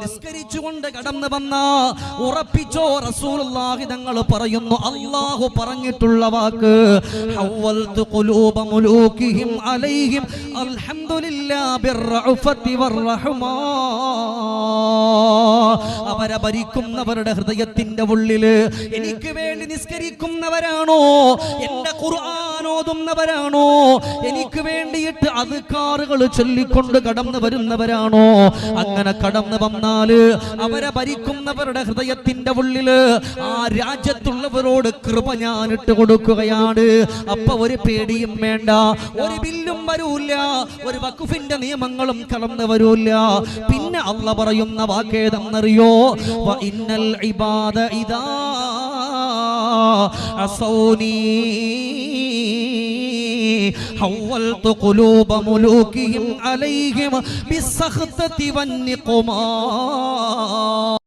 നിസ്കരിച്ചുകൊണ്ട് കടന്നു വന്ന ഉറപ്പിച്ചോ റസൂലുള്ളാഹി തങ്ങൾ പറയുന്നു അല്ലാഹു പറഞ്ഞിട്ടുള്ള വാക്ക് ഹവ്വൽതു ഖുലൂബ മുലൂകിഹിം അലൈഹിം അൽഹംദുലില്ലാ ബിർറഉഫതി വർറഹ്മാ. അവരെ ഭരിക്കുന്നവരുടെ ഹൃദയത്തിന്റെ ഉള്ളിൽ എനിക്ക് വേണ്ടി നിസ്കരിക്കുന്നവരാണോ? എന്റെ ഖുർആൻ ഓതുന്നവരാണോ? എനിക്ക് വേണ്ടിയിട്ട് അധികാറുകൾ ചൊല്ലിക്കൊണ്ട് കടന്നു വരുന്നവരാണോ? അങ്ങനെ കടന്നു വന്നാൽ അവരെ ഭരിക്കുന്നവരുടെ ഹൃദയത്തിന്റെ ഉള്ളിൽ ആ രാജ്യത്തുള്ളവരോട് കൃപ ഞാൻ ഇട്ട് കൊടുക്കുകയാണ്. അപ്പൊ ഒരു പേടിയും വേണ്ട. ഒരു ബില്ലും വരൂല്ല. ഒരു വക്കുഫിന്റെ നിയമങ്ങളും കടന്നു വരൂല്ല. പിന്നെ അള്ള പറയുന്ന വാക്കേതെന്നറിയോ? ഇന്നൽ ഇബാദ ഇദാ അസൗനീ حولت قلوب ملوكهم عليهم بالسخطة والنقما